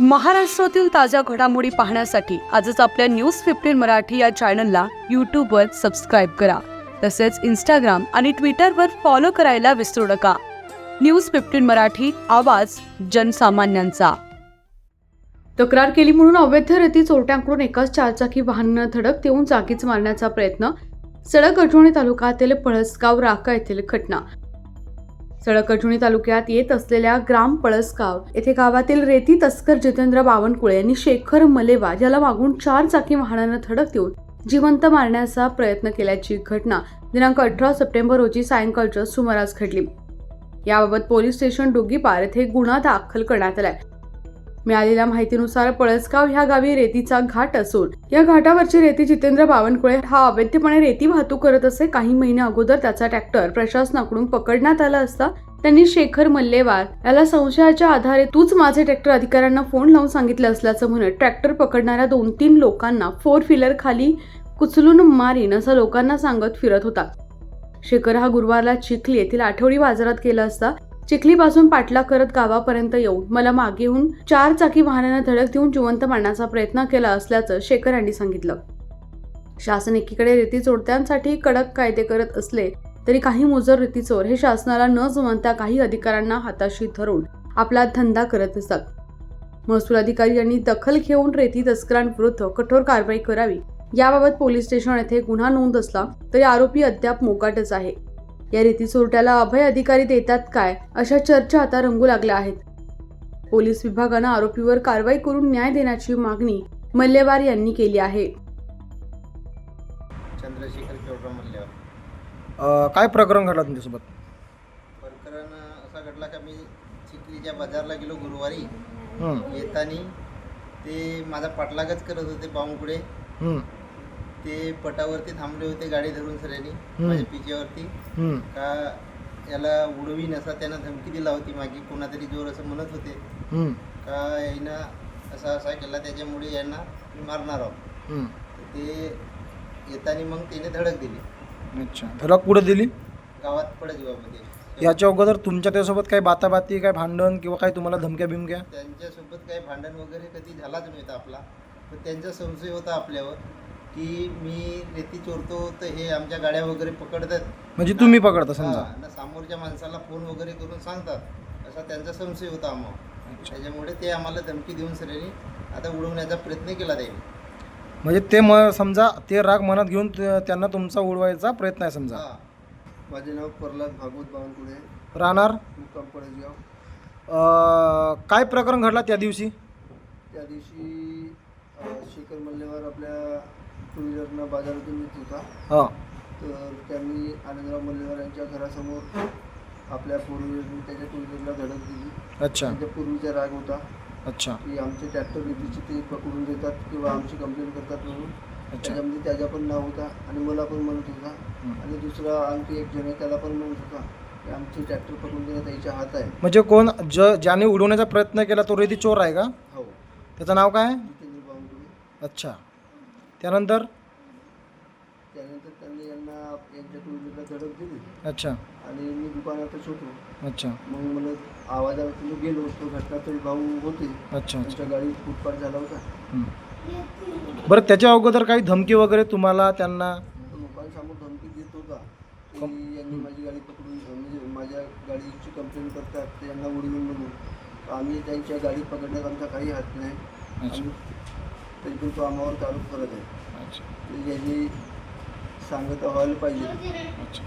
महाराष्ट्रातील ताज्या घडामोडी पाहण्यासाठी आजच आपल्या न्यूज फिफ्टीन मराठी या चॅनलला यूट्यूबवर सबस्क्राईब करा. तसेच इंस्टाग्राम आणि ट्विटरवर फॉलो करायला विसरू नका. न्यूज फिफ्टीन मराठी आवाज जनसामान्यांचा. तक्रार केली म्हणून अवैध रेती चोरट्यांकडून एकाच चारचाकी वाहनानं धडक देऊन जागीच मारण्याचा प्रयत्न सडक अठवणी तालुक्यातील पळसगाव राका येथील घटना. सडक तालुक्यात येत असलेल्या ग्राम पळसगाव येथे गावातील रेती तस्कर जितेंद्र बावनकुळे यांनी शेखर मलेवा याला मागून चार चाकी वाहनानं धडक देऊन जिवंत मारण्याचा प्रयत्न केल्याची घटना दिनांक अठरा सप्टेंबर रोजी सायंकाळच्या सुमारास घडली. याबाबत पोलीस स्टेशन डोगीपार येथे गुन्हा दाखल करण्यात आलाय. मिळालेल्या माहितीनुसार पळसगाव ह्या गावी रेतीचा घाट असून या घाटावरची रेती जितेंद्र बावनकुळे हा अवैधपणे रेती वाहतूक करत असे काही महिने अगोदर त्याचा ट्रॅक्टर प्रशासनाकडून पकडण्यात आला असता त्यांनी शेखर मल्लेवार याला संशयाच्या आधारे तूच माझे ट्रॅक्टर अधिकाऱ्यांना फोन लावून सांगितलं असल्याचं म्हणत ट्रॅक्टर पकडणाऱ्या दोन तीन लोकांना फोर व्हीलर खाली कुचलून मारीन असं लोकांना सांगत फिरत होता. शेखर हा गुरुवारला चिखली येथील आठवडी बाजारात गेला असता चिखलीपासून पाठलाग करत गावापर्यंत येऊन मला मागे चार चाकी वाहनांना धडक देऊन जिवंत मारण्याचा प्रयत्न केला असल्याचं शेखर यांनी सांगितलं. शासन एकीकडे रेती चोरट्यांसाठी कडक कायदे करत असले तरी काही मुजर रेती चोर हे शासनाला न जमवता काही अधिकाऱ्यांना हाताशी धरून आपला धंदा करत असतात महसूल अधिकारी यांनी दखल घेऊन रेती तस्करांविरुद्ध कठोर कारवाई करावी. याबाबत पोलीस स्टेशन येथे गुन्हा नोंद असला तरी आरोपी अद्याप मोकाटच आहे. या रेती चोरट्याला अभय अधिकारी देतात काय अशा चर्चा आता रंगू लागल्या आहेत. पोलीस विभागानं आरोपीवर कारवाई करून न्याय देण्याची मागणी मल्लेवार यांनी केली आहे. चंद्रशेखर काय प्रकरण घडलं तुमच्यासोबत? प्रकरण असा घडला का मी चिखलीच्या बाजारला गेलो गुरुवारी. येताना ते माझा पाठलागच करत होते बावनकुळे हं, ते पटावरती थांबले होते गाडी धरून हम्म. माझ्या पिच्यावरती का याला उडवीन असा त्यानं धमकी दिला होती मागे कोणातरी जोर असं म्हणत होते. का यानं असा असा केला त्याच्यामुळे यांना मी मारणार आहोत. तर ते येताना मग त्याने धडक दिली. अच्छा. धडक कुठं दिली? गावात पडजगावमध्ये याच्या अगोदर तुमच्या त्यासोबत काही बाताबाती काय भांडण किंवा काही तुम्हाला धमक्या बिमक्या? त्यांच्यासोबत काही भांडण वगैरे कधी झालाच नव्हता आपला. पण त्यांचा संशय होता आपल्यावर. की मी रेती चोरतो तर हे आमच्या गाड्या वगैरे पकडतात. म्हणजे तुम्ही पकडता समजा? हा, ना समोरच्या माणसाला फोन वगैरे करून सांगतात. असा त्यांचा संशय होता आम्हाला. त्याच्यामुळे ते आम्हाला धमकी देऊन सगळ्यांनी आता उडवण्याचा प्रयत्न केला त्यांनी. म्हणजे ते म समजा ते राग मनात घेऊन ते- त्यांना तुमचा उडवायचा प्रयत्न आहे समजा? हा. माझे नाव प्रल्हाद भागवत बावनकुळे. राहणार? मुक्काम पळसगाव. अ, काय प्रकरण घडला त्या दिवशी? त्या दिवशी अ, शेखर मल्लेवार आपल्या टू व्हीलरनं बाजारातून येत होता. हां. तर त्यांनी आनंदराव मल्लेवार यांच्या घरासमोर आपल्या फोर व्हीलरने त्याच्या टू व्हीलरला धडक दिली. अच्छा. त्यांच्या पूर्वीचा राग होता अच्छा. की आमचे ट्रॅक्टर रेतीचे ते पकडून देतात किंवा आमची कंप्लेंट करतात म्हणून. अच्छा. त्याच्यामध्ये त्याचा पण नाव होता आणि मला पण म्हणत होता. हं. आणि दुसरा आणखी एक जण आहे त्याला पण म्हणत होता की आमचे ट्रॅक्टर पकडून देण्यात त्याच्या हात आहे. म्हणजे कोण ज ज्याने उडवण्याचा प्रयत्न केला तो रेती चोर आहे का? हो. त्याचं नाव काय? जितेंद्र बावनकुळे. अच्छा. त्यानंतर? त्यानंतर त्यांनी यांना यांच्या टू व्हीलरला धडक दिली. अच्छा. आणि मी दुकानातच होतो. अच्छा. मग मला आवाजावर मी गेलो. तो घटना तरी भाऊ होते. अच्छा अच्छा. त्यांच्या गाडीत फुटपाथ झाला होता. हं. बरं त्याच्या अगोदर काही धमकी वगैरे तुम्हाला त्यांना? तो लोकांसमोर धमकी देत होता. की यांनी माझी गाडी पकडून म्हणजे माझ्या गाडीची कंप्लेंट करतात. ते यांना उडवून म्हणून आम्ही त्यांच्या गाडी पकडण्यात आमचा काही हात नाही. अच्छा. तरी पण तो आम्हावर आरोप करत आहे. अच्छा. यांनी सांगत व्हायला पाहिजे. अच्छा.